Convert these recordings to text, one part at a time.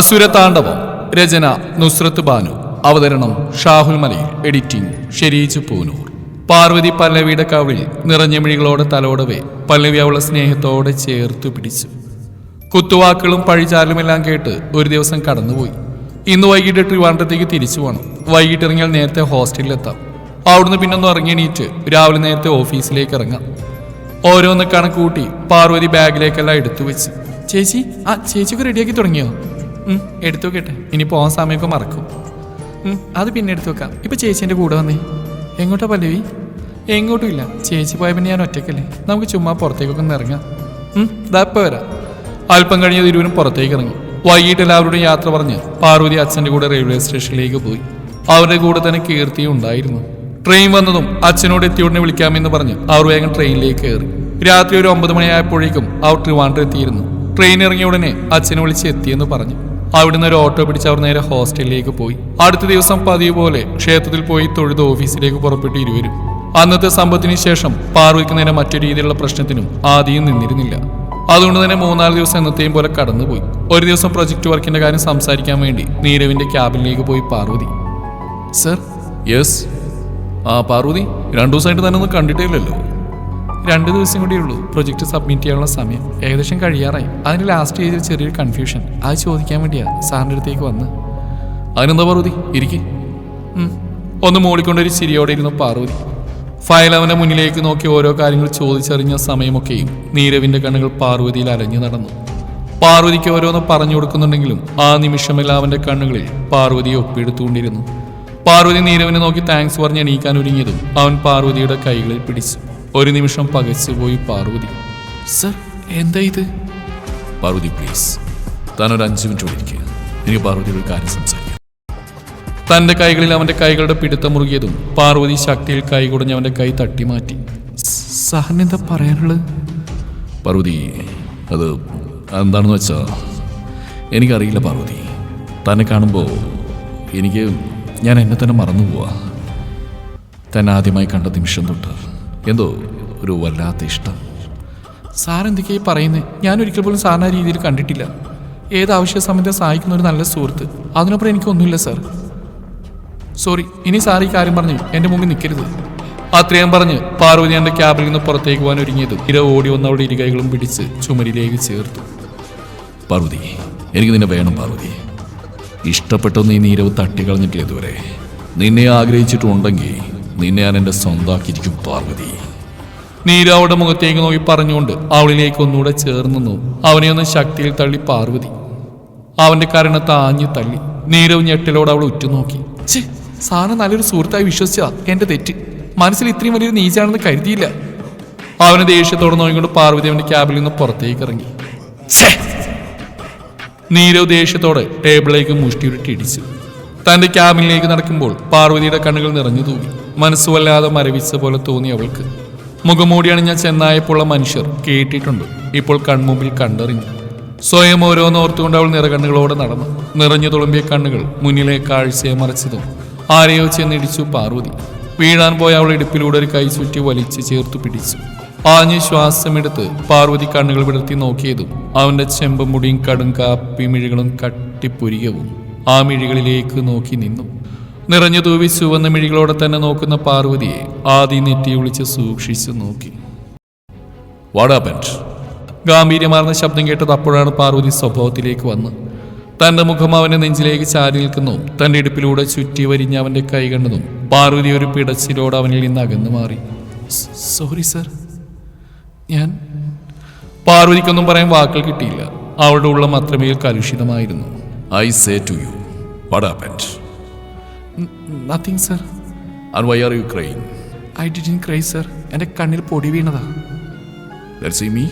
അസുരതാണ്ഡവം രചന നുസ്രത്ത് ബാനു. അവതരണം ഷാഹുൽ മലയിൽ എഡിറ്റിംഗ് ഷെരീജ് പൂനൂർ. പാർവതി പല്ലവിയുടെ കവിളിൽ നിറഞ്ഞ മിഴികളോടെ തലോടവേ. പല്ലവി അവളെ സ്നേഹത്തോടെ ചേർത്തു പിടിച്ചു. കുത്തുവാക്കുകളും പഴിചാലുമെല്ലാം കേട്ട് ഒരു ദിവസം കടന്നുപോയി. ഇന്ന് വൈകിട്ട് ട്രിവാൻഡ്രത്തേക്ക് തിരിച്ചു പോകണം വൈകിട്ട് ഇറങ്ങിയാൽ നേരത്തെ ഹോസ്റ്റലിലെത്താം. അവിടുന്ന് പിന്നൊന്ന് ഇറങ്ങിയണീറ്റ് രാവിലെ നേരത്തെ ഓഫീസിലേക്ക് ഇറങ്ങാം. ഓരോന്ന് കണക്കൂട്ടി പാർവതി ബാഗിലേക്കെല്ലാം എടുത്തു വെച്ച് ചേച്ചി ആ ചേച്ചിക്ക് റെഡിയാക്കി തുടങ്ങിയോ? എടുത്തു വെക്കട്ടെ. ഇനി പോകാൻ സമയമൊക്കെ മറക്കും. അത് പിന്നെ എടുത്തു വെക്കാം. ഇപ്പൊ ചേച്ചീന്റെ കൂടെ വന്നേ. എങ്ങോട്ടാ പല്ലവി? എങ്ങോട്ടും ഇല്ല. ചേച്ചി പോയ പിന്നെ ഞാൻ ഒറ്റയ്ക്കല്ലേ നമുക്ക് ചുമ്മാ പുറത്തേക്കൊക്കെ ഒന്ന് ഇറങ്ങാം. ഇപ്പൊ വരാം. അല്പം കഴിഞ്ഞത് ഇരുവരും പുറത്തേക്ക് ഇറങ്ങി. വൈകിട്ട് എല്ലാവരുടെയും യാത്ര പറഞ്ഞ് പാർവതി അച്ഛന്റെ കൂടെ റെയിൽവേ സ്റ്റേഷനിലേക്ക് പോയി. അവരുടെ കൂടെ തന്നെ കീർത്തി ഉണ്ടായിരുന്നു. ട്രെയിൻ വന്നതും അച്ഛനോട് എത്തിയോടിനെ വിളിക്കാമെന്ന് പറഞ്ഞ് അവർ വേഗം ട്രെയിനിലേക്ക് കയറി. രാത്രി ഒരു ഒമ്പത് മണിയായപ്പോഴേക്കും അവർ ട്രിവാൻഡ്രം എത്തിയിരുന്നു. ട്രെയിൻ ഇറങ്ങിയ ഉടനെ അച്ഛനെ വിളിച്ച് എത്തിയെന്ന് പറഞ്ഞു. അവിടുന്ന് ഒരു ഓട്ടോ പിടിച്ച് അവർ നേരെ ഹോസ്റ്റലിലേക്ക് പോയി. അടുത്ത ദിവസം പതിവ് പോലെ ക്ഷേത്രത്തിൽ പോയി തൊഴുത് ഓഫീസിലേക്ക് പുറപ്പെട്ട് ഇരുവരും. അന്നത്തെ സമ്പത്തിന് ശേഷം പാർവതിക്ക് നേരെ മറ്റു രീതിയിലുള്ള പ്രശ്നത്തിനും ആദ്യം നിന്നിരുന്നില്ല. അതുകൊണ്ട് തന്നെ മൂന്നാൽ ദിവസം എന്നത്തെയും പോലെ കടന്നുപോയി. ഒരു ദിവസം പ്രൊജക്ട് വർക്കിന്റെ കാര്യം സംസാരിക്കാൻ വേണ്ടി നീരവിന്റെ ക്യാബിനിലേക്ക് പോയി പാർവതി. Sir yes. ആ പാർവതി രണ്ടു ദിവസമായിട്ട് തന്നെ ഒന്നും കണ്ടിട്ടേ ഇല്ലല്ലോ രണ്ട് ദിവസം കൂടിയേ ഉള്ളൂ പ്രൊജക്ട് സബ്മിറ്റ് ചെയ്യാനുള്ള സമയം. ഏകദേശം കഴിയാറായി. അതിന് ലാസ്റ്റ് ഏജിൽ ചെറിയൊരു കൺഫ്യൂഷൻ അത് ചോദിക്കാൻ വേണ്ടിയാണ് സാറിന്റെ അടുത്തേക്ക് വന്ന്. അതിനെന്താ പാർവതി? ഇരിക്കെ. ഒന്ന് മൂളിക്കൊണ്ടൊരു ചിരിയോടെ ഇരുന്നു പാർവതി. ഫയൽ അവന്റെ മുന്നിലേക്ക് നോക്കി ഓരോ കാര്യങ്ങൾ ചോദിച്ചറിഞ്ഞ സമയമൊക്കെയും നീരവിന്റെ കണ്ണുകൾ പാർവതിയിൽ അലഞ്ഞു നടന്നു. പാർവതിക്ക് ഓരോന്ന് പറഞ്ഞു കൊടുക്കുന്നുണ്ടെങ്കിലും ആ നിമിഷമെല്ലാം അവന്റെ കണ്ണുകളിൽ പാർവതിയെ ഒപ്പിയെടുത്തുകൊണ്ടിരുന്നു. പാർവതി നീരവിനെ നോക്കി താങ്ക്സ് പറഞ്ഞ് എണീക്കാൻ ഒരുങ്ങിയതും അവൻ പാർവതിയുടെ കൈകളിൽ പിടിച്ചു. ഒരു നിമിഷം പകച്ചുപോയി പാർവതി. സർ എന്താ ഇത്? പാർവതി പ്ലീസ് താൻ ഒരു അഞ്ച് മിനിറ്റ് ഇരിക്കുക എനിക്ക് പാർവതിയുടെ കാര്യം സംസാരിക്കാം. തന്റെ കൈകളിൽ അവന്റെ കൈകളുടെ പിടുത്തം മുറുകിയതും പാർവതി ശക്തിയിൽ കൈ കുടഞ്ഞ് അവന്റെ കൈ തട്ടി മാറ്റി. സാറിന് എന്താ പറയാനുള്ളത്? പാർവതി അത് എന്താണെന്ന് വെച്ചാ എനിക്കറിയില്ല പാർവതി. തന്നെ കാണുമ്പോൾ എനിക്ക് ഞാൻ എന്നെ തന്നെ മറന്നു പോവാ. തന്നെ ആദ്യമായി കണ്ട നിമിഷം തൊട്ട് എന്തോ ഒരു വല്ലാത്ത ഇഷ്ടം. സാറെന്തൊക്കെയായി പറയുന്നത് ഞാൻ ഒരിക്കൽ പോലും സാറിന് ആ രീതിയിൽ കണ്ടിട്ടില്ല. ഏത് ആവശ്യ സമയത്ത് സഹായിക്കുന്ന ഒരു നല്ല സുഹൃത്ത്. അതിനപ്പുറം എനിക്കൊന്നുമില്ല സാർ. സോറി ഇനി സാർ ഈ കാര്യം പറഞ്ഞ് എന്റെ മുമ്പിൽ നിൽക്കരുത്. അത്രയും പറഞ്ഞ് പാർവതി എന്റെ ക്യാബിൽ നിന്ന് പുറത്തേക്ക് പോകാൻ ഒരുങ്ങിയത്. ഇര ഓടി വന്ന് അവളുടെ ഇരുകൈകളും പിടിച്ച് ചുമരിലേക്ക് ചേർത്തു. പാർവതി എനിക്ക് നിന്നെ വേണം പാർവതി. ഇഷ്ടപ്പെട്ടൊന്ന് ഈ നീരവ് തട്ടിക്കളഞ്ഞിട്ടില്ല ഇതുവരെ? നിന്നെ ആഗ്രഹിച്ചിട്ടുണ്ടെങ്കിൽ നിന്നെ ഞാൻ എന്റെ സ്വന്താക്കിയിരിക്കും പാർവതി. നീര അവളുടെ മുഖത്തേക്ക് നോക്കി പറഞ്ഞുകൊണ്ട് അവളിലേക്ക് ഒന്നുകൂടെ ചേർന്നു. അവനെ ഒന്ന് ശക്തിയിൽ തള്ളി പാർവതി. അവന്റെ കരണത്ത് ആഞ്ഞു തള്ളി. നീരവ് ഞെട്ടലോട് അവൾ ഉറ്റുനോക്കി. ഛേ സാറിന് നല്ലൊരു സുഹൃത്തായി വിശ്വസിച്ചതാ. എന്റെ തെറ്റ്. മനസ്സിൽ ഇത്രയും വലിയൊരു നീച്ചാണെന്ന് കരുതിയില്ല. അവന് ദേഷ്യത്തോടെ നോക്കിക്കൊണ്ട് പാർവതി അവന്റെ ക്യാബിൽ നിന്ന് പുറത്തേക്ക് ഇറങ്ങി. നീരവ് ദേഷ്യത്തോടെ ടേബിളിലേക്ക് മുഷ്ടിയുരുട്ടി ഇടിച്ചു. തന്റെ ക്യാബിനിലേക്ക് നടക്കുമ്പോൾ പാർവതിയുടെ കണ്ണുകൾ നിറഞ്ഞു തൂങ്ങി മനസ്സ് വല്ലാതെ മരവിച്ച പോലെ തോന്നി അവൾക്ക്. മുഖമൂടിയാണ് ഞാൻ ചെന്നായപ്പോഴുള്ള മനുഷ്യർ കേട്ടിട്ടുണ്ട്. ഇപ്പോൾ കൺമുമ്പിൽ കണ്ടറിഞ്ഞു. സ്വയം ഓരോന്ന് ഓർത്തുകൊണ്ട് അവൾ നിറകണ്ണുകളോടെ നടന്നു. നിറഞ്ഞു തുളുമ്പിയ കണ്ണുകൾ മുന്നിലെ കാഴ്ചയെ മറച്ചതു ആരെയോ ചെന്നിടിച്ചു പാർവതി. വീഴാൻ പോയ അവൾ ഇടുപ്പിലൂടെ ഒരു കൈ ചുറ്റി വലിച്ചു ചേർത്തു പിടിച്ചു. ആഞ്ഞ് ശ്വാസമെടുത്ത് പാർവതി കണ്ണുകൾ വിടർത്തി നോക്കിയതും അവന്റെ ചെമ്പമുടിയും കടും കാപ്പി മിഴികളും കട്ടിപ്പൊരിയവും ആ മിഴികളിലേക്ക് നോക്കി നിന്നു. നിറഞ്ഞു തൂവി ചുവന്ന മിഴികളോടെ തന്നെ നോക്കുന്ന പാർവതിയെ ആദി നെറ്റി വിളിച്ച് സൂക്ഷിച്ചു നോക്കി. ഗാംഭീര്യമാർന്ന ശബ്ദം കേട്ടത് അപ്പോഴാണ് പാർവതി സ്വഭാവത്തിലേക്ക് വന്ന്. തന്റെ മുഖം അവന്റെ നെഞ്ചിലേക്ക് ചാരി നിൽക്കുന്നു. തന്റെ ഇടുപ്പിലൂടെ ചുറ്റി വരിഞ്ഞ അവന്റെ കൈ കണ്ടതും പാർവതി ഒരു പിടച്ചിലോട് അവനിൽ നിന്ന് അകന്നു മാറി. Sorry sir. ഞാൻ പാർവതിക്കൊന്നും പറയാൻ വാക്കുകൾ കിട്ടിയില്ല. അവളുടെ ഉള്ളം അത്രമേൽ കലുഷിതമായിരുന്നു. I say to you. What happened nothing sir and why are you crying I didn't cry sir എന്റെ കണ്ണിൽ പൊടി വീണതാ. സീ മീ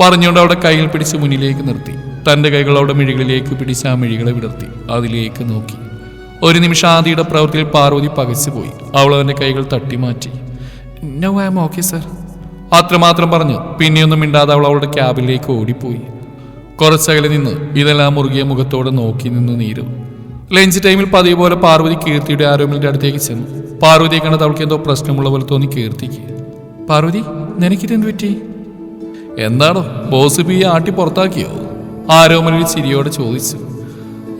പറഞ്ഞുകൊണ്ട് അവിടെ കൈകൾ പിടിച്ച് മുന്നിലേക്ക് നിർത്തി. തന്റെ കൈകൾ അവിടെ മിഴികളിലേക്ക് പിടിച്ച് ആ മിഴികളെ വിടർത്തി. അതിലേക്ക് നോക്കി. ഒരു നിമിഷം ആദിയുടെ പ്രവൃത്തിയിൽ പാർവതി പകച്ചുപോയി. അവൾ അവന്റെ കൈകൾ തട്ടി മാറ്റി. No I'm okay sir അത്രമാത്രം പറഞ്ഞു. പിന്നെയൊന്നും മിണ്ടാതെ അവൾ അവളുടെ ക്യാബിലേക്ക് ഓടിപ്പോയി. കുറച്ചകലെ നിന്ന് ഇതെല്ലാം മുറുകിയ മുഖത്തോടെ നോക്കി നിന്നു നീരും. ലഞ്ച് ടൈമിൽ പതിയ പോലെ പാർവതി കീർത്തിയുടെ ആരോമിലിന്റെ അടുത്തേക്ക് ചെന്നു. പാർവതിയെ കണ്ടത് അവൾക്ക് എന്തോ പ്രശ്നമുള്ള പോലെ തോന്നി കീർത്തിക്ക്. പാർവതി നിനക്കിതെന്ത് പറ്റി? എന്താണോ ബോസ് ബി ആട്ടി പുറത്താക്കിയോ? ആരോമലിൽ ചിരിയോടെ ചോദിച്ചു.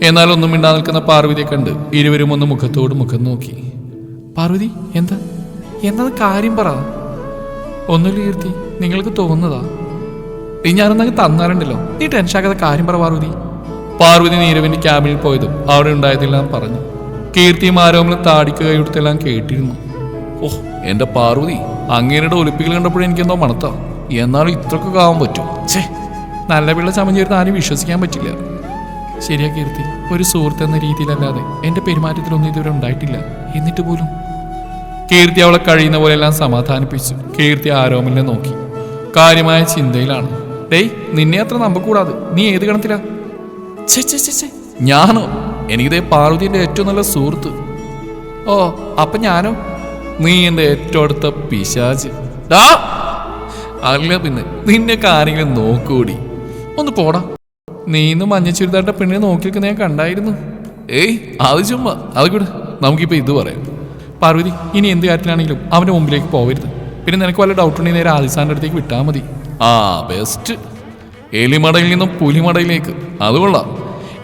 എന്നാൽ ഒന്നും മിണ്ടാ നിൽക്കുന്ന പാർവതിയെ കണ്ട് ഇരുവരും ഒന്ന് മുഖത്തോട് മുഖം നോക്കി. പാർവതി എന്താ? എന്താ കാര്യം പറ. ഒന്നുമില്ല കീർത്തി നിങ്ങൾക്ക് തോന്നുന്നതാ. നീ ഞാനൊന്നും തന്നാറുണ്ടല്ലോ നീ ടെൻഷാക്കാതെ കാര്യം പറ പാർവതി. പാർവതി നീരവിന്റെ ക്യാബിനിൽ പോയതും അവിടെ ഉണ്ടായതെല്ലാം പറഞ്ഞു. കീർത്തി ആരോമലും താടിക്ക് കൈയെടുത്തെല്ലാം കേട്ടിരുന്നു. ഓഹ് എന്റെ പാർവതി അങ്ങേരുടെ ഒലിപ്പിക്കൽ കണ്ടപ്പോഴും എനിക്കെന്തോ മണത്താ. എന്നാലും ഇത്രക്കൊക്കെ ആവാൻ പറ്റും. ഛേ നല്ല പിള്ള ചമഞ്ഞിരുന്ന് ആരും വിശ്വസിക്കാൻ പറ്റില്ല. ശരിയാ കീർത്തി ഒരു സുഹൃത്ത് എന്ന രീതിയിലല്ലാതെ എന്റെ പെരുമാറ്റത്തിലൊന്നും ഇതുവരെ ഉണ്ടായിട്ടില്ല. എന്നിട്ട് പോലും? കീർത്തി അവളെ കഴിയുന്ന പോലെല്ലാം സമാധാനിപ്പിച്ചു. കീർത്തി ആരോമലിനെ നോക്കി. കാര്യമായ ചിന്തയിലാണ്. ഡേയ് നിന്നെ അത്ര നമ്പക്കൂടാതെ നീ ഏത് ഛെ. ഞാനോ? എനിക്കിതേ പാർവതിന്റെ ഏറ്റവും നല്ല സുഹൃത്ത്. ഓ അപ്പൊ ഞാനോ? നീ എന്റെ ഏറ്റവും അടുത്ത പിശാച്. ഡാ! അല്ല പിന്നെ നിന്നെ ആരെങ്കിലും നോക്കൂടി. ഒന്ന് പോടാ. നീ ഇന്ന് മഞ്ഞ ചുരിദാറിന്റെ പെണ്ണിനെ നോക്കി നിൽക്കുന്ന ഞാൻ കണ്ടായിരുന്നു. ഏയ് അത് ചുമ്മാ. അത് കൂടെ നമുക്കിപ്പോ ഇത് പറയാം. പാർവതി ഇനി എന്ത് കാര്യത്തിലാണെങ്കിലും അവന്റെ മുമ്പിലേക്ക് പോകരുത് പിന്നെ നിനക്ക് വല്ല ഡൗട്ട് ഉണ്ടെങ്കിൽ നേരെ ആദിസാന്റെ അടുത്തേക്ക് വിട്ടാൽ മതി. ആ ബെസ്റ്റ് എലിമടയിൽ നിന്നും പുലിമടയിലേക്ക്. അത്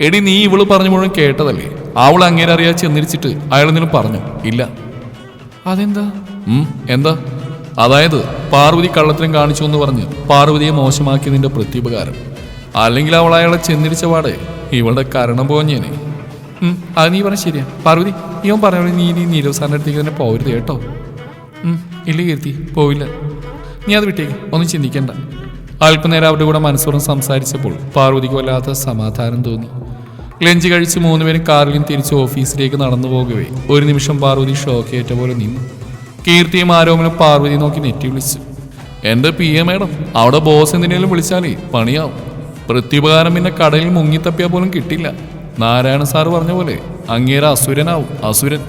എടി നീ ഇവൾ പറഞ്ഞു മുഴുവൻ കേട്ടതല്ലേ? അവൾ അങ്ങനെ അറിയാ ചെന്നിരിച്ചിട്ട് അയാൾ നിന്നും പറഞ്ഞു. ഇല്ല. അതെന്താ? എന്താ? അതായത് പാർവതി കള്ളത്തിനും കാണിച്ചു എന്ന് പറഞ്ഞ് പാർവതിയെ മോശമാക്കിയതിന്റെ പ്രത്യുപകാരം അല്ലെങ്കിൽ അവൾ അയാളെ ചെന്നിരിച്ച പാടെ ഇവളുടെ കരണം പോഞ്ഞേനെ. അത് നീ പറഞ്ഞ ശരിയാ. പാർവതി ഇവൻ പറഞ്ഞ നീ നീ നീരവസാറിന്റെ അടുത്തേക്ക് തന്നെ പോകരുത് കേട്ടോ. ഇല്ല കീർത്തി പോവില്ല. നീ അത് വിട്ടേക്ക്. ഒന്നും ചിന്തിക്കണ്ട. അല്പനേരം അവരുടെ കൂടെ മനസ്സോറും സംസാരിച്ചപ്പോൾ പാർവതിക്ക് വല്ലാത്ത സമാധാനം തോന്നി. ലഞ്ച് കഴിച്ച് മൂന്നുപേരും കാറിലും തിരിച്ച് ഓഫീസിലേക്ക് നടന്നു പോകവേ. ഒരു നിമിഷം പാർവതി ഷോക്കേറ്റ പോലെ നിന്നു. കീർത്തിയും ആരോമനും പാർവതി നോക്കി നെറ്റി വിളിച്ചു. എന്റെ പി എ മേഡം അവിടെ ബോസ് എന്തിനേലും വിളിച്ചാലേ പണിയാവും. പ്രത്യുപകാരം പിന്നെ കടലിൽ മുങ്ങിത്തപ്പിയാൽ പോലും കിട്ടില്ല. നാരായണ സാറ് പറഞ്ഞ പോലെ അങ്ങേര അസുരനാവും അസുരൻ.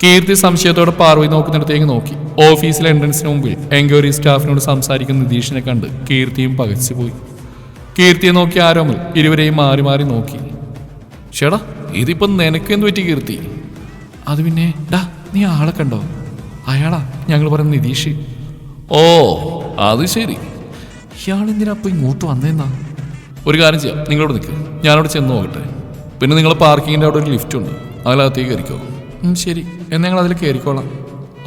കീർത്തി സംശയത്തോടെ പാർവതി നോക്കുന്നിടത്തേക്ക് നോക്കി. ഓഫീസിലെ എൻട്രൻസിന് മുമ്പിൽ എൻക്വയറി സ്റ്റാഫിനോട് സംസാരിക്കുന്ന നിതീഷിനെ കണ്ട് കീർത്തിയും പകച്ചുപോയി കീർത്തിയെ നോക്കി ആരോമൽ ഇരുവരെയും മാറി മാറി നോക്കി. ചേടാ ഇതിപ്പം നിനക്ക് എന്ത് പറ്റി കീർത്തി? അത് പിന്നെ ഡാ നീ ആളെ കണ്ടോ? അയാളാ ഞങ്ങൾ പറയുന്ന നിതീഷ്. ഓ അത് ശരി. ഇയാൾ എന്തിനാ അപ്പൊ ഇങ്ങോട്ട് വന്നേന്നാ? ഒരു കാര്യം ചെയ്യാം നിങ്ങളോട് നിൽക്കുക ഞാനവിടെ ചെന്ന് നോക്കട്ടെ. പിന്നെ നിങ്ങൾ പാർക്കിങ്ങിന്റെ അവിടെ ഒരു ലിഫ്റ്റ് ഉണ്ട് അതിനകത്തേക്ക് കയറിക്കോ. ശരി. ഞങ്ങൾ അതിൽ കയറിക്കോളാം.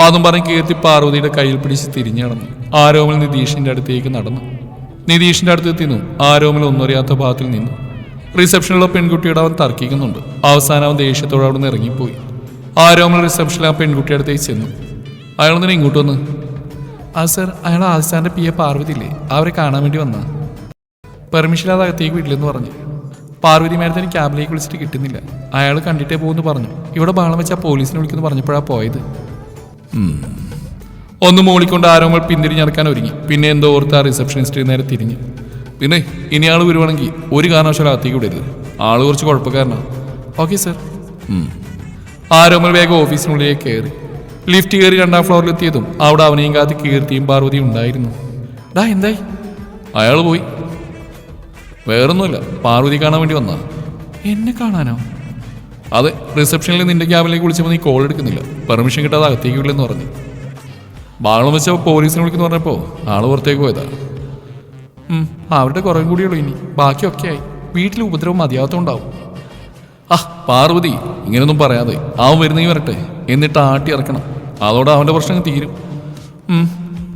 അതും പറഞ്ഞ് കീർത്തി പാർവതിയുടെ കയ്യിൽ പിടിച്ച് തിരിഞ്ഞു നടന്നു. ആരോമൽ നിതീഷിന്റെ അടുത്തേക്ക് നടന്നു. നിതീഷിന്റെ അടുത്ത് എത്തിന്നു ആരോമൽ ഒന്നറിയാത്ത ഭാഗത്തിൽ നിന്നു. റിസപ്ഷനിലുള്ള പെൺകുട്ടിയോട് അവൻ തർക്കിക്കുന്നുണ്ട്. അവസാനം അവൻ ദേഷ്യത്തോടെ അവിടെ നിന്ന് ഇറങ്ങിപ്പോയി. ആരോമൽ റിസപ്ഷനിൽ ആ പെൺകുട്ടിയുടെ അടുത്തേക്ക് ചെന്നു. അയാൾ തന്നെ ഇങ്ങോട്ട് വന്ന്? ആ സർ അയാൾ ആസ്ഥാന്റെ പി എ പാർവതി ഇല്ലേ അവരെ കാണാൻ വേണ്ടി വന്ന. പെർമിഷൻ അത് അകത്തേക്ക് വീട്ടിലെന്ന് പറഞ്ഞു. പാർവതി മേഡത്തിന് ക്യാബിലേക്ക് വിളിച്ചിട്ട് കിട്ടുന്നില്ല. അയാൾ കണ്ടിട്ടേ പോകുന്നു പറഞ്ഞു. ഇവിടെ ബഹളം വെച്ചാൽ പോലീസിനെ വിളിക്കുന്നു പറഞ്ഞപ്പോഴാണ് പോയത്. ഒന്ന് മൂളിക്കൊണ്ട് ആരോമൽ പിന്തിരിഞ്ഞടക്കാൻ ഒരുങ്ങി. പിന്നെ എന്തോ ഓർത്ത് ആ റിസപ്ഷനിസ്റ്റ് നേരെ തിരിഞ്ഞു. പിന്നെ ഇനി ആൾ വരുവാണെങ്കിൽ ഒരു കാരണവശാലും അകത്തേക്ക് വിടരുത്. ആൾ കുറച്ച് കുഴപ്പക്കാരനാണ് ഓക്കെ സർ. ആരോമൽ വേഗം ഓഫീസിനുള്ളിലേക്ക് കയറി. ലിഫ്റ്റ് കയറി രണ്ടാം ഫ്ലോറിലെത്തിയതും അവിടെ അവനെയും കാത്ത് കീർത്തിയും പാർവതിയും ഉണ്ടായിരുന്നു. ഡാ എന്തായി? അയാൾ പോയി. വേറൊന്നുമില്ല. പാർവതി കാണാൻ വേണ്ടി വന്നാ എന്നെ കാണാനോ? അതെ റിസപ്ഷനിൽ നിന്റെ ക്യാബിലേക്ക് വിളിച്ചപ്പോൾ നീ കോൾ എടുക്കുന്നില്ല. പെർമിഷൻ കിട്ടാതെ അകത്തേക്ക് വിടില്ലെന്ന് പറഞ്ഞു. ബാളം വെച്ച പോലീസിനെ വിളിക്കുന്നു പറഞ്ഞപ്പോൾ ആൾ പുറത്തേക്ക് പോയതാ. അവരുടെ കുറേ കൂടിയുള്ളൂ ഇനി. ബാക്കിയൊക്കെ ആയി. വീട്ടിൽ ഉപദ്രവം മതിയാകത്തോണ്ടാവും. ആ പാർവതി ഇങ്ങനെയൊന്നും പറയാതെ. അവൻ വരുന്നേ വരട്ടെ. എന്നിട്ട് ആട്ടി ഇറക്കണം. അതോടെ അവന്റെ പ്രശ്നം തീരും.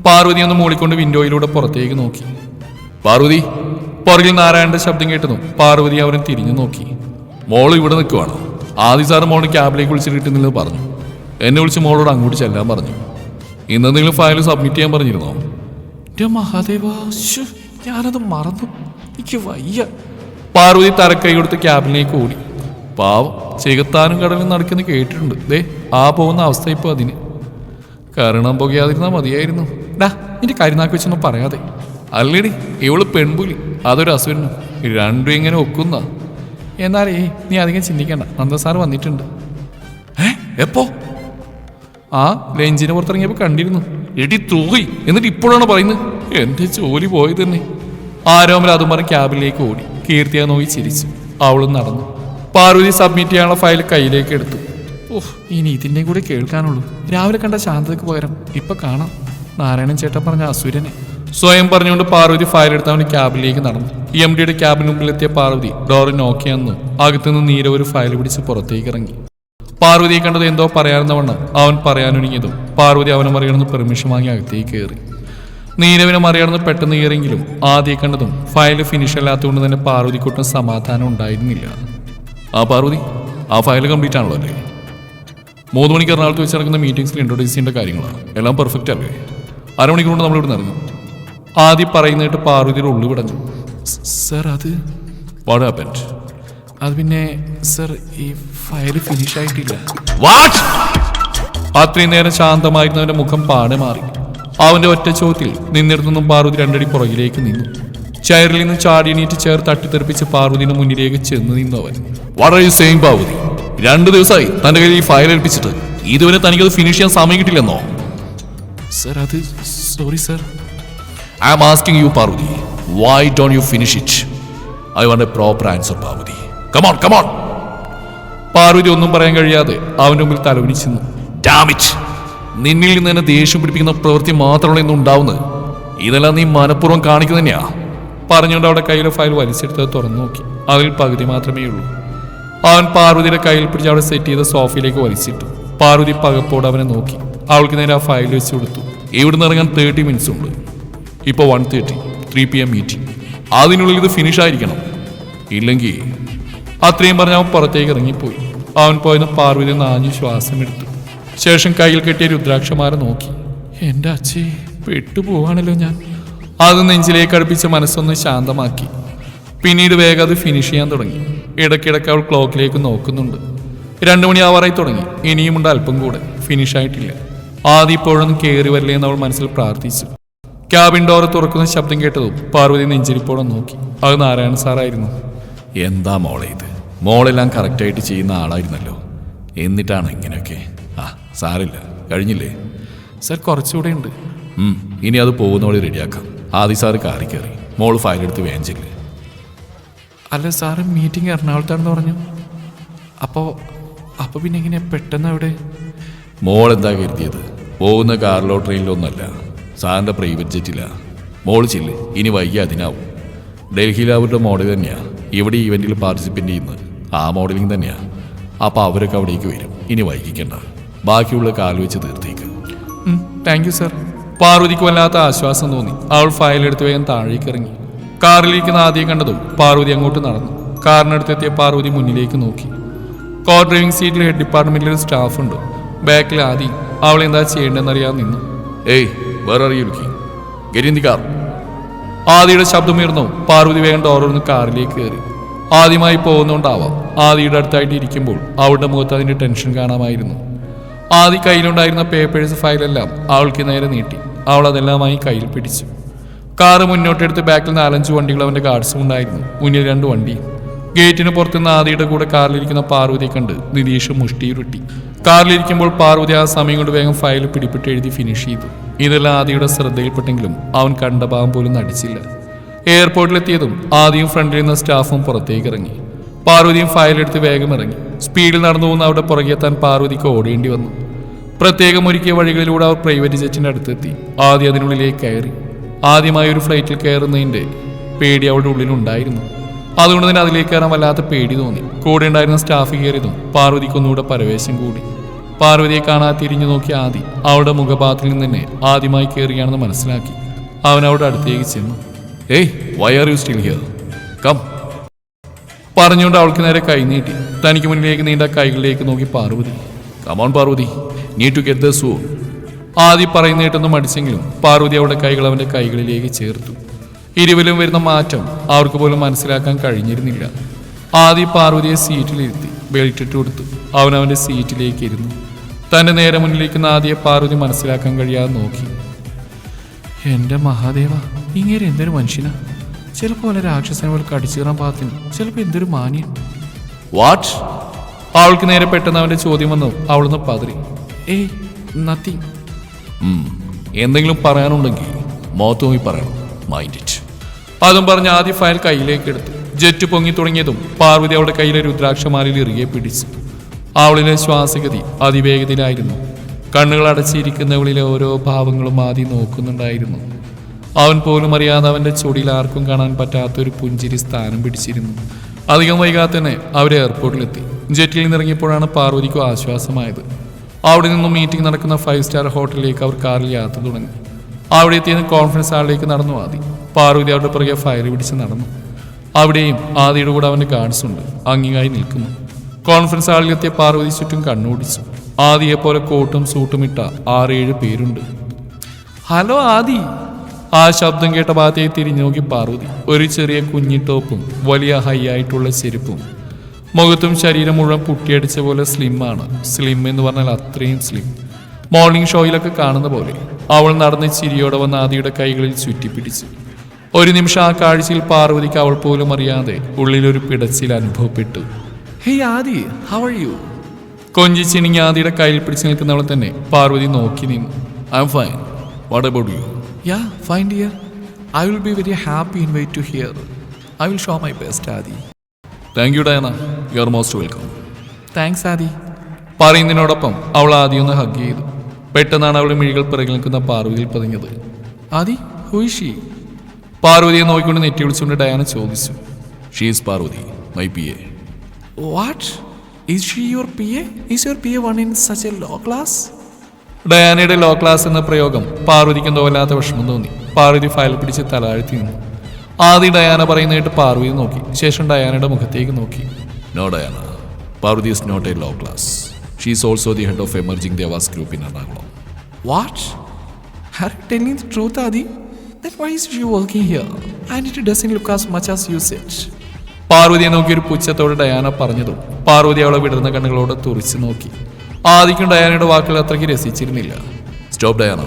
പാർവതി ഒന്ന് മൂളിക്കൊണ്ട് വിൻഡോയിലൂടെ പുറത്തേക്ക് നോക്കി. പാർവതി പുറകിൽ നാരായണന്റെ ശബ്ദം കേട്ടുന്നു പാർവതി അവരും തിരിഞ്ഞു നോക്കി. മോൾ ഇവിടെ നിൽക്കുവാണോ? ആദ്യ സാറ് മോളെ ക്യാബിലേക്ക് വിളിച്ചിട്ട് കിട്ടുന്നില്ലെന്ന് പറഞ്ഞു. എന്നെ വിളിച്ച് മോളോട് അങ്ങോട്ട് ചെല്ലാൻ പറഞ്ഞു. ഇന്നെന്തെങ്കിലും ഫയൽ സബ്മിറ്റ് ചെയ്യാൻ പറഞ്ഞിരുന്നോ? എന്റെ മഹാദേവ ഞാനത് മറന്നു. എനിക്ക് വയ്യ. പാർവതി തരക്കൈ കൊടുത്ത് ക്യാബിനിലേക്ക് ഓടി. പാവം ചെകുത്താനും കടലും നടക്കുന്ന കേട്ടിട്ടുണ്ട്. ദേ ആ പോകുന്ന അവസ്ഥ ഇപ്പൊ അതിന്. കരണം പുകയാതിരുന്നാ മതിയായിരുന്നു. ഡാ നിന്റെ കരുനാക്ക് വെച്ചൊന്നും പറയാതെ. അല്ലേടി ഇവൾ പെൺപുലി. അതൊരു അസുരനും രണ്ടും ഇങ്ങനെ ഒക്കുന്ന. എന്നാലേ നീ അധികം ചിന്തിക്കണ്ട. നന്ദസാർ വന്നിട്ടുണ്ട്. ഏ എപ്പോ? ആ ലഞ്ചിന് പുറത്തിറങ്ങിയപ്പോ കണ്ടിരുന്നു. എടി തൂകി എന്നിട്ട് ഇപ്പോഴാണ് പറയുന്നത്? എന്റെ ജോലി പോയത് തന്നെ. ആരോമൽ അതും പറഞ്ഞ് ക്യാബിലേക്ക് ഓടി. കീർത്തിയെ നോക്കി ചിരിച്ചു. അവളും നടന്നു. പാർവതി സബ്മിറ്റ് ചെയ്യാനുള്ള ഫയൽ കയ്യിലേക്ക് എടുത്തു. ഓഹ് ഇനി ഇതിന്റെ കൂടെ കേൾക്കാനുള്ളൂ. രാവിലെ കണ്ട ശാന്തതയ്ക്ക് പകരം ഇപ്പൊ കാണാം. നാരായണൻ ചേട്ടൻ പറഞ്ഞ അസുരനെ. സ്വയം പറഞ്ഞുകൊണ്ട് പാർവതി ഫയൽ എടുത്ത് അവന്റെ ക്യാബിലേക്ക് നടന്നു. എം ഡിയുടെ ക്യാബിന് മുമ്പിലെത്തിയ പാർവതി ഡോറ് നോക്കിയെന്ന് അകത്തുനിന്ന് നീര ഒരു ഫയൽ പിടിച്ച് പുറത്തേക്ക് ഇറങ്ങി. പാർവതിയെ കണ്ടത് എന്തോ പറയാറുന്നവണ്ണം അവൻ പറയാനൊരുങ്ങിയതും പാർവതി അവനെ മറികടന്ന് പെർമിഷൻ വാങ്ങി അകത്തേക്ക് കയറി. നീരവിനെ മറികടന്ന് പെട്ടെന്ന് കയറിയെങ്കിലും ആദ്യം കണ്ടതും ഫയൽ ഫിനിഷ് അല്ലാത്തതുകൊണ്ട് തന്നെ പാർവതിക്കൊട്ടും സമാധാനം ഉണ്ടായിരുന്നില്ല. ആ പാർവതി ആ ഫയൽ കംപ്ലീറ്റ് ആണല്ലോ അല്ലേ? മൂന്ന് മണിക്ക് എറണാകുളത്ത് വെച്ച് നടക്കുന്ന മീറ്റിംഗ്സിൽ ഇൻട്രൊഡ്യൂസ് ചെയ്യേണ്ട കാര്യങ്ങളാണ്. എല്ലാം പെർഫെക്റ്റ് അല്ലേ? അരമണിക്കൂർ കൊണ്ട് നമ്മളിവിടെ ഇറങ്ങും. ആദ്യം പറയുന്നതായിട്ട് പാർവതിയുടെ ഉള്ളു വിടഞ്ഞു. സർ അത് വാട്ട് ഹാപ്പൻഡ് അത് പിന്നെ സർ ഈ ഫയൽ ഫിനിഷ് ആയിട്ടില്ല. വാട്ട് അത്രയും നേരം ശാന്തമായിരുന്നവന്റെ മുഖം പാടെ മാറി. അവന്റെ ഒറ്റ ചോദ്യത്തിൽ നിന്നിടത്തുനിന്നും പാർവതി രണ്ടടി പുറകിലേക്ക് നിന്നു. ചെയറിൽ നിന്ന് ചാടിയണീറ്റ് ചേർ തട്ടിത്തെറിപ്പിച്ച് പാർവതിയുടെ മുന്നിലേക്ക് ചെന്ന് നിന്നു അവൻ. You same Parvathi? രണ്ടു ദിവസമായി തന്റെ കയ്യിൽ ഈ ഫയൽ ഏൽപ്പിച്ചിട്ട്. ഇതുവരെ തനിക്കത് ഫിനിഷ് ചെയ്യാൻ സമയം കിട്ടില്ലെന്നോ? സർ അത് sorry sir I am asking you Parvathi why don't you finish it I want a proper answer Parvathi come on come on Parvathi ഒന്നും പറയാൻ കഴിയാതെ അവന്റെ മുമ്പിൽ തലവിനിച്ചിരുന്നു ഡാമിറ്റ് നിന്നിൽ നിന്ന് തന്നെ ദേഷ്യം പിടിപ്പിക്കുന്ന പ്രവൃത്തി മാത്രമല്ല ഇന്ന് ഉണ്ടാവുന്നത്. ഇതെല്ലാം നീ മനഃപൂർവം കാണിക്കുന്ന തന്നെയാ. പറഞ്ഞുകൊണ്ട് അവിടെ കയ്യിലെ ഫയൽ വലിച്ചെടുത്ത് തുറന്നു നോക്കി. അതിൽ പകുതി മാത്രമേ ഉള്ളൂ. അവൻ പാർവതിയുടെ കയ്യിൽ പിടിച്ച് അവിടെ സെറ്റ് ചെയ്ത സോഫയിലേക്ക് വലിച്ചിട്ടു. പാർവതി പകപ്പോടെ അവനെ നോക്കി. അവൾക്ക് നേരെ ആ ഫയൽ വെച്ച് കൊടുത്തു. ഇവിടുന്ന് ഇറങ്ങാൻ തേർട്ടി മിനിറ്റ്സ് ഉണ്ട്. ഇപ്പോൾ one thirty three P M meeting അതിനുള്ളിൽ ഇത് ഫിനിഷ് ആയിരിക്കണം. ഇല്ലെങ്കിൽ അത്രയും പറഞ്ഞ് അവൻ പുറത്തേക്ക് ഇറങ്ങിപ്പോയി. അവൻ പോയെന്ന് പാർവതി നാഞ്ഞു ശ്വാസം എടുത്തു. ശേഷം കയ്യിൽ കെട്ടിയ രുദ്രാക്ഷമാരെ നോക്കി. എന്റെ അച്ഛേ പെട്ടുപോവാണല്ലോ ഞാൻ. അത് നെഞ്ചിലേക്ക് അടുപ്പിച്ച് മനസ്സൊന്ന് ശാന്തമാക്കി. പിന്നീട് വേഗം അത് ഫിനിഷ് ചെയ്യാൻ തുടങ്ങി. ഇടയ്ക്കിടയ്ക്ക് അവൾ ക്ലോക്കിലേക്ക് നോക്കുന്നുണ്ട്. രണ്ടു മണി ആവാറായി തുടങ്ങി. ഇനിയുമുണ്ട് അല്പം കൂടെ. ഫിനിഷ് ആയിട്ടില്ല. ആദ്യം ഇപ്പോഴൊന്നും കയറി വരില്ലേ എന്ന് അവൾ മനസ്സിൽ പ്രാർത്ഥിച്ചു. ക്യാബിൻ ഡോർ തുറക്കുന്ന ശബ്ദം കേട്ടതും പാർവതി നെഞ്ചിരിപ്പോടെ നോക്കി. അത് നാരായണ സാറായിരുന്നു. എന്താ മോളെ ഇത്? മോളെല്ലാം കറക്റ്റായിട്ട് ചെയ്യുന്ന ആളായിരുന്നല്ലോ. എന്നിട്ടാണ് ഇങ്ങനെയൊക്കെ? ആ സാറില്ല. കഴിഞ്ഞില്ലേ? സാർ കുറച്ചുകൂടെ ഉണ്ട്. ഇനി അത് പോകുന്ന വഴി റെഡിയാക്കാം. ആദ്യം സാറ് കാറി കയറി. മോൾ ഫയലെടുത്ത് വേഗം ചെല്ല് അല്ല സാറ് മീറ്റിംഗ് എറണാകുളത്താണെന്ന് പറഞ്ഞു. അപ്പോൾ അപ്പോൾ പിന്നെ ഇങ്ങനെ പെട്ടെന്ന് അവിടെ? മോൾ എന്താ കരുതിയത്? പോകുന്ന കാറിലോ ട്രെയിനിലോ ഒന്നല്ല സാറിന്റെ പ്രൈവറ്റ് ജെറ്റിലാ മോൾ ചില്ല് ഇനി വൈകി അതിനാവും. ഡൽഹിയിൽ അവരുടെ മോഡൽ തന്നെയാണ് ഇവിടെ ഈവെന്റിൽ പാർട്ടിസിപ്പേറ്റ് ചെയ്യുന്നത്. ആ മോഡലിംഗ് തന്നെയാണ് അപ്പോൾ അവരൊക്കെ അവിടേക്ക് വരും. ഇനി വൈകിക്കണ്ട. ബാക്കിയുള്ള കാൽ വെച്ച് തീർത്തേക്ക്. താങ്ക് യു സർ പാർവതിക്ക് വല്ലാത്ത ആശ്വാസം തോന്നി. അവൾ ഫയൽ എടുത്ത് വേഗം താഴേക്ക് ഇറങ്ങി. കാറിലിരിക്കുന്ന ആദ്യം കണ്ടതും പാർവതി അങ്ങോട്ട് നടന്നു. കാറിനടുത്തെത്തിയ പാർവതി മുന്നിലേക്ക് നോക്കി. കോർ ഡ്രൈവിംഗ് സീറ്റിൽ ഹെഡ് ഡിപ്പാർട്ട്മെന്റിൽ ഒരു സ്റ്റാഫ് ഉണ്ട്. ബാക്കിൽ ആദി. അവൾ എന്താ ചെയ്യേണ്ടതെന്ന് അറിയാൻ നിന്നു. ഏയ് വേറെ അറിയൂ ഗെറ്റ് ഇൻ ദി കാർ ആദിയുടെ ശബ്ദമുയർന്നു. പാർവതി വേഗം ഡോറൊന്ന് കാറിലേക്ക് കയറി. ആദ്യമായി പോകുന്നുണ്ടാവാം. ആദിയുടെ അടുത്തായിട്ട് ഇരിക്കുമ്പോൾ അവളുടെ മുഖത്ത് അതിന്റെ ടെൻഷൻ കാണാമായിരുന്നു. ആദി കയ്യിലുണ്ടായിരുന്ന പേപ്പേഴ്സ് ഫയലെല്ലാം അവൾക്ക് നേരെ നീട്ടി. അവൾ അതെല്ലാമായി കയ്യിൽ പിടിച്ചു. കാറ് മുന്നോട്ടെടുത്ത് ബാക്കിൽ നാലഞ്ച് വണ്ടികൾ അവന്റെ ഗാർഡ്സും ഉണ്ടായിരുന്നു മുന്നിൽ രണ്ട് വണ്ടിയും ഗേറ്റിന് പുറത്തുനിന്ന് ആദിയുടെ കൂടെ കാറിലിരിക്കുന്ന പാർവതിയെ കണ്ട് നിതീഷ് മുഷ്ടിയുരുട്ടി. കാറിലിരിക്കുമ്പോൾ പാർവതി ആ സമയം കൊണ്ട് വേഗം ഫയൽ പിടിപ്പെട്ട് എഴുതി ഫിനിഷ് ചെയ്തു. ഇതെല്ലാം ആദിയുടെ ശ്രദ്ധയിൽപ്പെട്ടെങ്കിലും അവൻ കണ്ട ഭാവം പോലും നടിച്ചില്ല. എയർപോർട്ടിലെത്തിയതും ആദ്യം ഫ്രണ്ടിൽ നിന്ന സ്റ്റാഫും പുറത്തേക്ക് ഇറങ്ങി പാർവതിയും ഫയലെടുത്ത് വേഗം ഇറങ്ങി. സ്പീഡിൽ നടന്നു പോകുന്ന അവിടെ പുറകെത്താൻ പാർവതിക്ക് ഓടേണ്ടി വന്നു. പ്രത്യേകം ഒരുക്കിയ വഴികളിലൂടെ അവർ പ്രൈവറ്റ് ജെറ്റിന്റെ അടുത്തെത്തി. ആദ്യം അതിനുള്ളിലേക്ക് കയറി. ആദ്യമായി ഒരു ഫ്ലൈറ്റിൽ കയറുന്നതിന്റെ പേടി അവളുടെ ഉള്ളിലുണ്ടായിരുന്നു അതുകൊണ്ട് തന്നെ അതിലേക്ക് കയറാൻ വല്ലാത്ത പേടി തോന്നി. കൂടെ ഉണ്ടായിരുന്ന സ്റ്റാഫ് കയറിയതും പാർവതിക്കൊന്നുകൂടെ പരവേശം കൂടി. പാർവതിയെ കാണാൻ തിരിഞ്ഞു നോക്കിയ ആദി അവളുടെ മുഖഭാഗത്തിൽ നിന്ന് തന്നെ ആദ്യമായി കയറിയാണെന്ന് മനസ്സിലാക്കി. അവൻ അവിടെ അടുത്തേക്ക് ചെന്നു. Hey why are you still here come പറഞ്ഞുകൊണ്ട് അവൾക്ക് നേരെ കൈ നീട്ടി. തനിക്ക് മുന്നിലേക്ക് നീണ്ട കൈകളിലേക്ക് നോക്കി പാർവതി. കമോൺ പാർവതി. നീ ടു ഗെറ്റ് ദ സൂ ആദ്യം പറയുന്നേട്ടൊന്നും മടിച്ചെങ്കിലും പാർവതി അവളുടെ കൈകൾ അവന്റെ കൈകളിലേക്ക് ചേർത്തു. ഇരുവരും വരുന്ന മാറ്റം അവർക്ക് പോലും മനസ്സിലാക്കാൻ കഴിഞ്ഞിരുന്നില്ല. ആദി പാർവതിയെ സീറ്റിലിരുത്തി ബെൽറ്റിട്ട് കൊടുത്തു. അവൻ അവന്റെ സീറ്റിലേക്ക് ഇരുന്നു. തന്റെ നേരെ മുന്നിലേക്ക് ആദ്യ പാർവതി മനസ്സിലാക്കാൻ കഴിയാതെ നോക്കി. എന്റെ മഹാദേവ ഇങ്ങനെ എന്തൊരു മനുഷ്യനാ? ചിലപ്പോൾ വല്ല രാക്ഷസനെ പോലെ കടിച്ചു കയറാൻ പാകത്തിന് ചിലപ്പോൾ എന്തൊരു മാന്യൻ. വാട്ട് അവൾക്ക് നേരെ പെട്ടെന്ന് അവന്റെ ചോദ്യം വന്നു. അവളൊന്ന് പതറി. ഏയ് നത്തിങ് എന്തെങ്കിലും പറയാനുണ്ടെങ്കിൽ മോത്തോമി പറയണം. മൈൻഡ് ഇറ്റ് അതും പറഞ്ഞ് ആദ്യ ഫയൽ കയ്യിലേക്ക് എടുത്തു. ജെറ്റ് പൊങ്ങി തുടങ്ങിയതും പാർവതി അവളുടെ കയ്യിലെ രുദ്രാക്ഷമാലിൽ ഇറുകെ പിടിച്ചു. അവളിലെ ശ്വാസഗതി അതിവേഗത്തിലായിരുന്നു. കണ്ണുകൾ അടച്ചിരിക്കുന്നവളിലെ ഓരോ ഭാവങ്ങളും ആദ്യം നോക്കുന്നുണ്ടായിരുന്നു. അവൻ പോലും അറിയാതെ അവന്റെ ചൊടിയിൽ ആർക്കും കാണാൻ പറ്റാത്തൊരു പുഞ്ചിരി സ്ഥാനം പിടിച്ചിരുന്നു. അധികം വൈകാതെ തന്നെ അവർ എയർപോർട്ടിലെത്തി. ജെറ്റിൽ നിന്നിറങ്ങിയപ്പോഴാണ് പാർവതിക്കും ആശ്വാസമായത്. അവിടെ നിന്നും മീറ്റിംഗ് നടക്കുന്ന ഫൈവ് സ്റ്റാർ ഹോട്ടലിലേക്ക് അവർ കാറിൽ യാത്ര തുടങ്ങി. അവിടെ എത്തിയ കോൺഫറൻസ് ഹാളിലേക്ക് നടന്നു ആദി. പാർവതി അവരുടെ പുറകെ ഫയർ പിടിച്ച് നടന്നു. അവിടെയും ആദിയുടെ കൂടെ അവന്റെ ഗാർഡ്സ് ഉണ്ട്. നിൽക്കുന്നു. കോൺഫറൻസ് ഹാളിലെത്തിയ പാർവതി ചുറ്റും കണ്ണോടിച്ചു. ആദിയെ പോലെ കോട്ടും സൂട്ടും ഇട്ട ആറേഴ് പേരുണ്ട്. ഹലോ ആദി. ആ ശബ്ദം കേട്ട ഭാഗത്തേക്ക് തിരിഞ്ഞു നോക്കി പാർവതി. ഒരു ചെറിയ കുഞ്ഞിട്ടോപ്പും വലിയ ഹൈ ആയിട്ടുള്ള ചെരുപ്പും. മുഖത്തും ശരീരം മുഴുവൻ പുട്ടിയടിച്ച പോലെ സ്ലിം ആണ്. സ്ലിം എന്ന് പറഞ്ഞാൽ അത്രയും സ്ലിം മോർണിംഗ് ഷോയിലൊക്കെ കാണുന്ന പോലെ അവൾ നടന്ന് ചിരിയോടെ വന്ന് ആദിയുടെ കൈകളിൽ ചുറ്റിപ്പിടിച്ചു. ഒരു നിമിഷം ആ കാഴ്ചയിൽ പാർവതിക്ക് അവൾ പോലും അറിയാതെ ഉള്ളിലൊരു പിടച്ചിൽ അനുഭവപ്പെട്ടു. Hey Adi how are you കൊഞ്ചി ചിണിങ്ങി ആദിയുടെ കയ്യിൽ പിടിച്ചു നിൽക്കുന്നവളെ തന്നെ പാർവതി നോക്കി നിന്നു. I'm fine what about you yeah fine dear I will be very happy in wait to hear I will show my best Adi thank you Diana you are most welcome thanks Adi പറയുന്നതിനോടൊപ്പം അവൾ ആദ്യം ഒന്ന് hug ചെയ്തു. പെട്ടെന്നാണ് അവളുടെ മിഴികൾ പിറകിൽ നിൽക്കുന്ന പാർവതിയിൽ പതിഞ്ഞത്. ആദി ഹുഷി പാർവതിയെ നോക്കിക്കൊണ്ട് നെറ്റി വിളിച്ചുകൊണ്ട് ഡയാന ചോദിച്ചു. She's Parvathi my P A what is she your P A is your P A one in such a low class ഡയാനയുടെ low class എന്ന പ്രയോഗം പാർവതിക്ക് എന്തോ വല്ലാത്ത വിഷമം തോന്നി. പാർവതി ഫയൽ പിടിച്ച് തലാഴ്ത്തി നിന്നു. ആദ്യം ഡയാന പറയുന്നതായിട്ട് പാർവതി നോക്കി. ശേഷം ഡയാനയുടെ മുഖത്തേക്ക് നോക്കി. No Diana Parvathi is not a low class she is also the head of emerging Devas group in Ernakulam what are telling the truth truth, Adi? Why why is she here here? It doesn't look as much much as you said. പാർവതിയെ നോക്കി ഒരു പുച്ഛത്തോടെ Diana പറഞ്ഞതും പാർവതി അവളെ വിടർന്ന കണ്ണുകളോട് തുറിച്ചു നോക്കി. ആദിക്കും ഡയാനയുടെ വാക്കുകൾ അത്രയ്ക്ക് രസിച്ചിരുന്നില്ല. Stop Diana.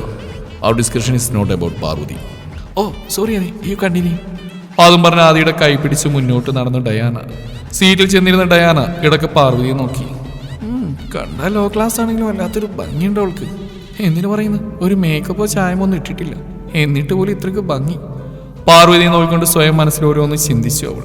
Our discussion is not about Parvathi. Oh sorry Adi. You continue അതും പറഞ്ഞ ആദിയുടെ കൈ പിടിച്ച് മുന്നോട്ട് നടന്ന ഡയാന. സീറ്റിൽ ചെന്നിരുന്ന ഡയാന ഇടയ്ക്ക് പാർവതിയെ നോക്കി. കണ്ടാൽ ലോ ക്ലാസ് ആണെങ്കിലും വല്ലാത്തൊരു ഭംഗിയുണ്ട് അവൾക്ക്. എന്തിനു പറയുന്നു? ഒരു മേക്കപ്പോ ചായമോ ഒന്നും ഇട്ടിട്ടില്ല. എന്നിട്ട് പോലും ഇത്രയ്ക്ക് ഭംഗി. പാർവതിയെ നോക്കിക്കൊണ്ട് സ്വയം മനസ്സിൽ ഓരോന്ന് ചിന്തിച്ചു അവൾ.